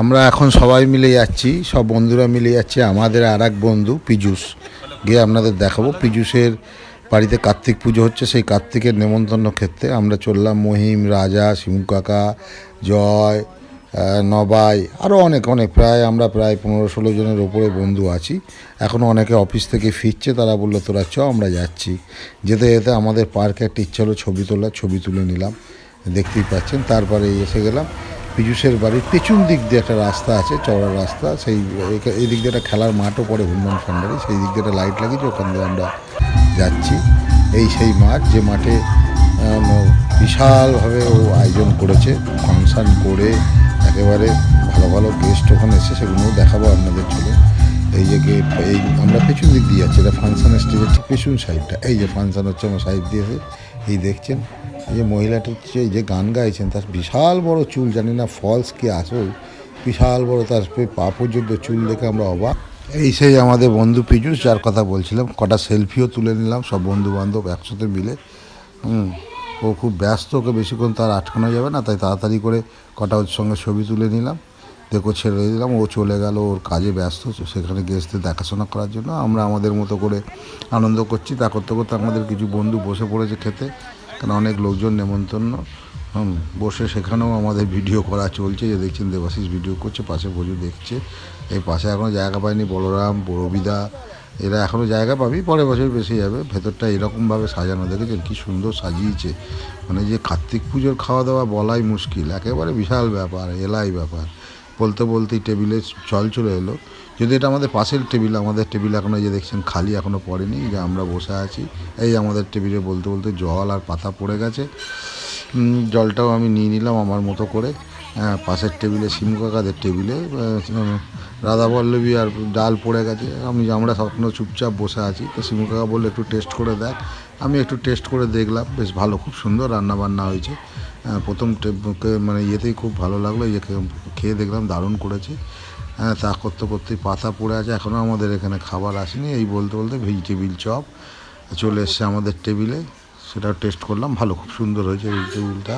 আমরা এখন সবাই মিলে যাচ্ছি, সব বন্ধুরা মিলে যাচ্ছি, আমাদের আর এক বন্ধু, পীযূষ। গিয়ে আপনাদের দেখাবো, পীযূষের বাড়িতে কার্তিক পুজো হচ্ছে, সেই কার্তিকের নেমন্তন্ন ক্ষেত্রে আমরা চললাম মহিম, রাজা শিমু কাকা, জয় নবাই আরও অনেক অনেক। প্রায় আমরা প্রায় পনেরো ষোলো জনের ওপরে বন্ধু আছি। এখনও অনেকে অফিস থেকে ফিরছে, তারা বলল, তোরা চ, আমরা যাচ্ছি। যেতে যেতে আমাদের পার্কে একটা ইচ্ছা হলো ছবি তোলার ছবি তুলে নিলাম, দেখতেই পাচ্ছেন। তারপরে এসে গেলাম পীযূষের বাড়ির পেছন দিক দিয়ে একটা রাস্তা আছে, চওড়া রাস্তা। সেই এই- দিক দিয়ে একটা খেলার মাঠও পড়ে হুন্ডন ফান্ডারে সেই দিক দিয়ে একটা লাইট লাগিয়েছে, ওখান দিয়ে আমরা যাচ্ছি। এই সেই মাঠ, যে মাঠে বিশালভাবে ও আয়োজন করেছে, ফাংশন করে একেবারে ভালো ভালো গেস্ট ওখানে এসে সেগুলোও দেখাবো আপনাদের চলে এই যে গেট, এই আমরা পেছন দিক দিয়ে যাচ্ছি, এটা ফাংশন স্টেজের ঠিক পেছন সাইডটা এই যে ফাংশন হচ্ছে, আমার সাইড দিয়ে এই দেখছেন, এই যে মহিলাটা হচ্ছে যে গান গাইছেন, তার বিশাল বড় চুল, জানি না ফলস কি আসল, বিশাল বড় তার পে- পর্যন্ত চুল দেখে আমরা অবাক। এই সেই আমাদের বন্ধু পীযুষ, যার কথা বলছিলাম, কটা সেলফিও তুলে নিলাম, সব বন্ধু বান্ধব একসাথে মিলে। হুম, ও খুব ব্যস্ত, ওকে বেশিক্ষণ তার আটকানো যাবে না, তাই তাড়াতাড়ি করে কটা ওর সঙ্গে ছবি তুলে নিলাম। দেখো ছেড়ে দিলাম, ও চলে গেল, ওর কাজে ব্যস্ত সেখানে গেস্টদের দেখাশোনা করার জন্য আমরা আমাদের মতো করে আনন্দ করছি। তা করতে করতে আমাদের কিছু বন্ধু বসে পড়েছে খেতে, কারণ অনেক লোকজন নেমন্তন্ন। বসে সেখানেও আমাদের ভিডিও করা চলছে, যে দেখছেন দেবাশিস ভিডিও করছে, পাশে বসে দেখছে। এই পাশে এখনও জায়গা পায়নি বলরাম রবিদা এরা এখনও জায়গা পাবি পরের বছর বেশি যাবে। ভেতরটা এরকমভাবে সাজানো, দেখেছেন? কি সুন্দর সাজিয়েছে। মানে যে কার্তিক পুজোর খাওয়া দাওয়া বলাই মুশকিল, একেবারে বিশাল ব্যাপার, এলাই ব্যাপার। বলতে বলতেই টেবিলে জল চলে এলো। যদি এটা আমাদের পাশের টেবিল আমাদের টেবিল এখনও যে দেখছেন খালি এখনও পড়েনি যে আমরা বসে আছি এই আমাদের টেবিলে বলতে বলতে জল আর পাতা পড়ে গেছে। জলটাও আমি নিয়ে নিলাম আমার মতো করে। হ্যাঁ, পাশের টেবিলে শিমু কাকাদের টেবিলে রাধা পল্লবী আর ডাল পড়ে গেছে। আমি আমরা সবসময় চুপচাপ বসে আছি। তো শিমু কাকা বলল একটু টেস্ট করে দেখ। আমি একটু টেস্ট করে দেখলাম বেশ ভালো খুব সুন্দর রান্না বান্না হয়েছে প্রথম মানে ইয়েতেই খুব ভালো লাগল ইয়ে খেয়ে দেখলাম দারুণ করেছে। হ্যাঁ তা করতে করতেই পাতা পড়ে আছে। এখনও আমাদের এখানে খাবার আসেনি। এই বলতে বলতে ভেজিটেবিল চপ চলে এসছে আমাদের টেবিলে সেটাও টেস্ট করলাম। ভালো, খুব সুন্দর হয়েছে ভেজিটেবিলটা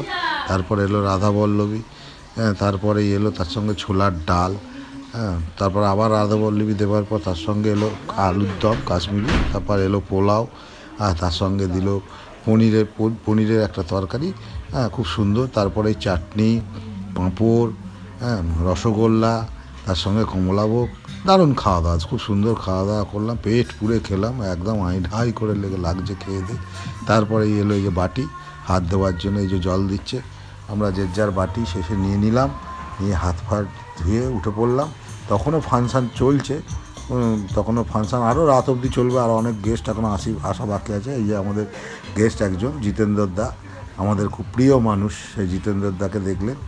তারপরে এলো রাধা বল্লবী হ্যাঁ তারপরে এলো তার সঙ্গে ছোলার ডাল। হ্যাঁ তারপর আবার রাধা বল্লবী দেওয়ার পর তার সঙ্গে এলো আলুর দম, কাশ্মীরি। তারপর এলো পোলাও। আর তার সঙ্গে দিল পনিরের পনিরের একটা তরকারি। হ্যাঁ খুব সুন্দর। তারপরে চাটনি, পাঁপড় হ্যাঁ রসগোল্লা, তার সঙ্গে কমলাভোগ দারুণ খাওয়া দাওয়া, খুব সুন্দর খাওয়া দাওয়া করলাম, পেট পুড়ে খেলাম, একদম আই ঢাই করে লেগে লাগছে খেয়ে দিয়ে। তারপরে এলো এই যে বাটি, হাত দেওয়ার জন্য এই যে জল দিচ্ছে। আমরা যে যার বাটি শেষে নিয়ে নিলাম, নিয়ে হাত ফাট ধুয়ে উঠে পড়লাম। তখনও ফাংশান চলছে তখনও ফাংশান আরও রাত অবধি চলবে আর অনেক গেস্ট এখনও আসি, আসা বাকি আছে। এই যে আমাদের গেস্ট একজন জিতেন্দ্র দা, আমাদের খুব প্রিয় মানুষ, সেই জিতেন্দ্র দাকে দেখলেন।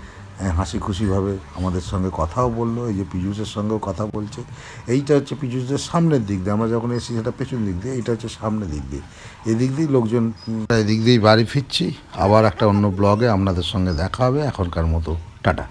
হাসি খুশিভাবে আমাদের সঙ্গে কথাও বলল, এই যে পীযুষের সঙ্গেও কথা বলছে। এইটা হচ্ছে পীযূষদের সামনের দিক দিয়ে, আমরা যখন এসেছি সেটা পেছন দিক দিয়ে, এইটা হচ্ছে সামনের দিক দিয়ে। এদিক দিয়েই লোকজন এদিক দিয়েই বাড়ি ফিরছি, আবার একটা অন্য ব্লগে আপনাদের সঙ্গে দেখা হবে, এখনকার মতো, টাটা।